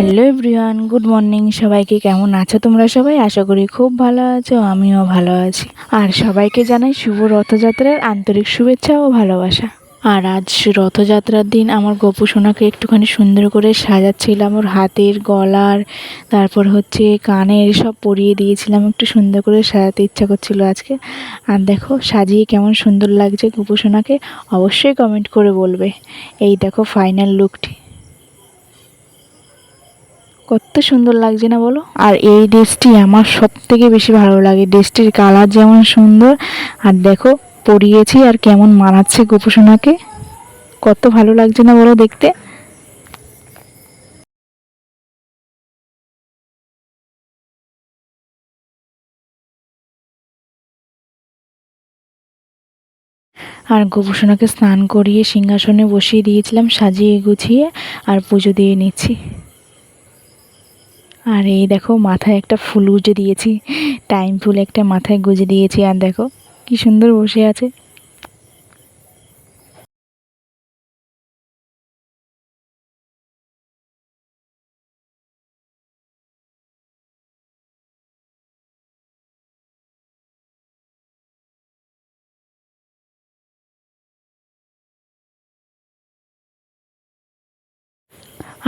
Hello everyone, good morning. সবাইকে কেমন আছো তোমরা সবাই? আশা করি খুব ভালো আছো, আমিও ভালো আছি। আর সবাইকে জানাই শুভ রথযাত্রার আন্তরিক শুভেচ্ছা ও ভালোবাসা। আর আজ রথযাত্রার দিন আমার গপু সোনাকে একটুখানি সুন্দর করে সাজাচ্ছিলাম। ওর হাতের গলার, তারপর হচ্ছে কানের সব পরিয়ে দিয়েছিলাম। একটু সুন্দর করে সাজাতে ইচ্ছা করছিল আজকে। আর দেখো, সাজিয়ে কেমন সুন্দর লাগছে গপু সোনাকে। অবশ্যই কমেন্ট করে বলবে। এই দেখো ফাইনাল লুকটি কত সুন্দর লাগছে না বলো? আর এই ড্রেসটি আমার সব থেকে বেশি ভালো লাগে। ড্রেসটির কালার যেমন সুন্দর, আর দেখো পরিয়েছি আর কেমন মানাচ্ছে গোপসোনাকে। কত ভালো লাগছে না বলো দেখতে? আর গোপসোনাকে স্নান করিয়ে সিংহাসনে বসিয়ে দিয়েছিলাম, সাজিয়ে গুছিয়ে আর পুজো দিয়ে নিচ্ছি। আর এই দেখো, মাথায় একটা ফুল গুজে দিয়েছি। টাইম ফুল একটা মাথায় গুজে দিয়েছি, আর দেখো, কি সুন্দর বসে আছে।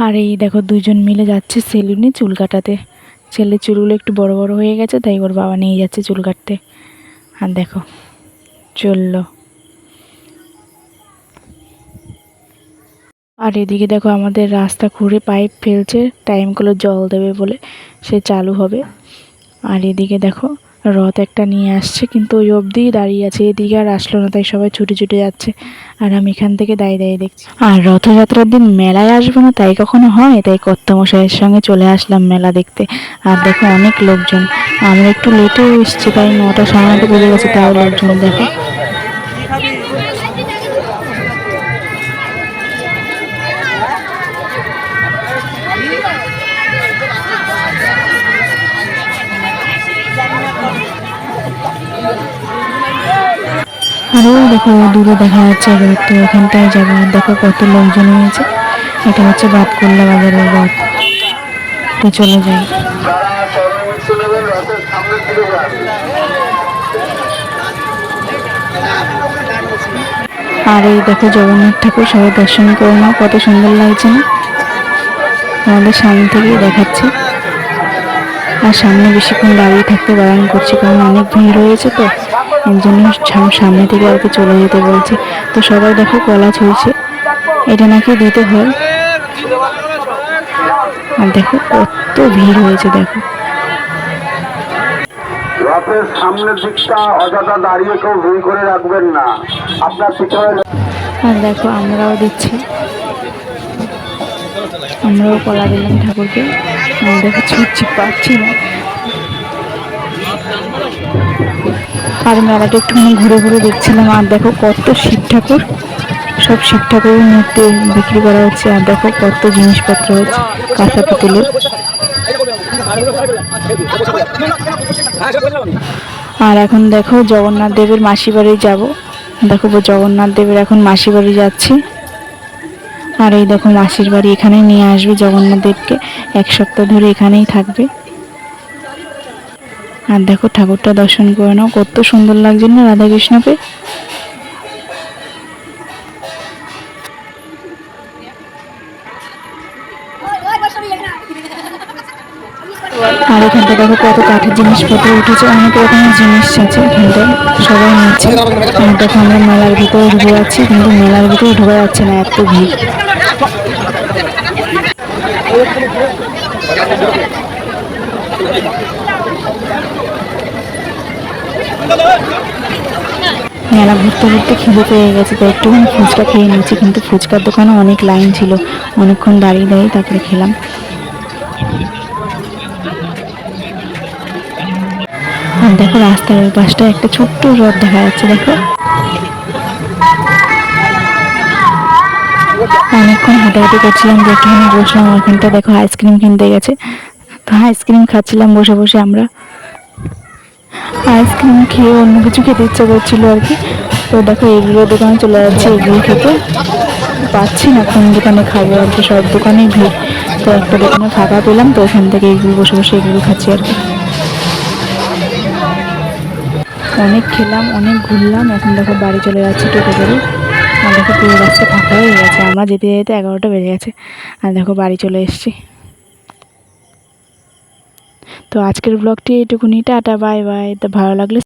আর এই দেখো দুজন মিলে যাচ্ছে সেলুনে চুল কাটাতে। ছেলের চুলগুলো একটু বড় বড় হয়ে গেছে, তাই ওর বাবা নিয়ে যাচ্ছে চুল কাটতে। আর দেখো, চলল। আর এদিকে দেখো আমাদের রাস্তা খুঁড়ে পাইপ ফেলছে টাইমগুলো জল দেবে বলে সে চালু হবে। আর এদিকে দেখো রথ একটা নিয়ে আসছে, কিন্তু ওই অবধি দাঁড়িয়ে আছে, এদিকে আর আসলো না, তাই সবাই ছুটে ছুটে যাচ্ছে। আর আমি এখান থেকে দাঁড়িয়ে দাঁড়িয়ে দেখছি। আর রথযাত্রার দিন মেলায় আসব না, তাই কখনো হয়? তাই কর্তমশাইয়ের সঙ্গে চলে আসলাম মেলা দেখতে। আর দেখো অনেক লোকজন। আমরা একটু লেটেও এসছি, তাই নটার সময় বেজে গেছে, তাও লোকজন দেখো। আরও দেখো দূরে দেখা যাচ্ছে তো এখানটায় যাব। দেখো কত লোকজন হয়েছে। এটা হচ্ছে বাদ বাতকুল্লা বাজারের রথ। তো চলে যাই। আর এই দেখো জগন্নাথ ঠাকুর, সবাই দর্শন করে নাও কত সুন্দর লাগছে না? আমাদের সামনে থেকেই দেখাচ্ছে। আর সামনে বেশিক্ষণ দাঁড়িয়ে থাকতে বারণ করছি, কারণ অনেক ভিড় রয়েছে তো। এর জন্য সামনে থেকে আর কি চলে যেতে বলছে। তো সবাই দেখো কলা ছুঁয়েছে। এটা নাকি দিতে হয়। আর দেখো কত ভিড় হয়েছে দেখো। রথের সামনের দিকটা অযথা দাঁড়িয়ে কেউ ভিড় করে রাখবেন না। আপনার পিছনে আর দেখো আমরাও দিচ্ছি। আমরাও কলা দিলাম ঠাকুরকে। দেখো ছুটছি পাচ্ছি না। আর মেলাটা একটুখানি ঘুরে ঘুরে দেখছিলাম। আর দেখো কত শিব ঠাকুর। সব শিব ঠাকুরের মূর্তি বিক্রি করা হচ্ছে। আর দেখো কত জিনিসপত্র হচ্ছে। কাঁসা পুতুলের। আর এখন দেখো জগন্নাথ দেবের মাসি বাড়ি যাব। দেখো জগন্নাথ দেবের এখন মাসি বাড়ি যাচ্ছি। আর এই দেখো মাসির বাড়ি এখানেই নিয়ে আসবে জগন্নাথ দেবকে। এক সপ্তাহ ধরে এখানেই থাকবে। আর দেখো ঠাকুরটা দর্শন করে নাও, কত সুন্দর লাগছে না রাধাকৃষ্ণকে। আর এখানটা দেখো কত কাঠের জিনিসপত্র উঠেছে, অনেক রকমের জিনিস আছে এখানটায়, সবাই নিচ্ছে। আর দেখো আমরা মেলার ভিতরে ঢুকে যাচ্ছি, কিন্তু মেলার ভিতরে ঢুকে যাচ্ছে না, এত ভিড়। মেলা ঘুরতে ঘুরতে খিদে পেয়ে গেছে, তো একটুখানি ফুচকা খেয়ে নিয়েছি, কিন্তু ফুচকার দোকানে অনেক লাইন ছিল। অনেকক্ষণ দাঁড়িয়ে দাঁড়িয়ে তারপরে খেলাম। আর দেখো রাস্তার ওই পাশটা একটা ছোট্ট রথ দেখা যাচ্ছে, দেখো। অনেকক্ষণ হাঁটাহাঁটি করছিলাম যে একটুখানি বসলাম ওখানটা দেখো আইসক্রিম কিনতে গেছে। আইসক্রিম খাচ্ছিলাম, বসে বসে আমরা। আইসক্রিম খেয়ে অন্য কিছু খেতে ইচ্ছা করছিল আর কি। তো দেখো, এগুলো দোকানে চলে যাচ্ছে, এগুলো খেতে। পাচ্ছি না, কোন দোকানে খাব আর কি, সব দোকানেই ভিড়। তো একটা দোকানে ফাঁকা পেলাম, তো ওখান থেকে এগুলো বসে বসে এগুলো খাচ্ছি আর কি। অনেক খেলাম, অনেক ঘুরলাম, এখন দেখো বাড়ি চলে যাচ্ছি টোটো করে। আর দেখো পুরো রাস্তা ফাঁকা হয়ে গেছে, আমরা যেতে যেতে এগারোটা বেজে গেছে। আর দেখো বাড়ি চলে এসেছি। তো আজকের ব্লগটি এইটুকুনি টাটা বাই বাই তো ভালো লাগলে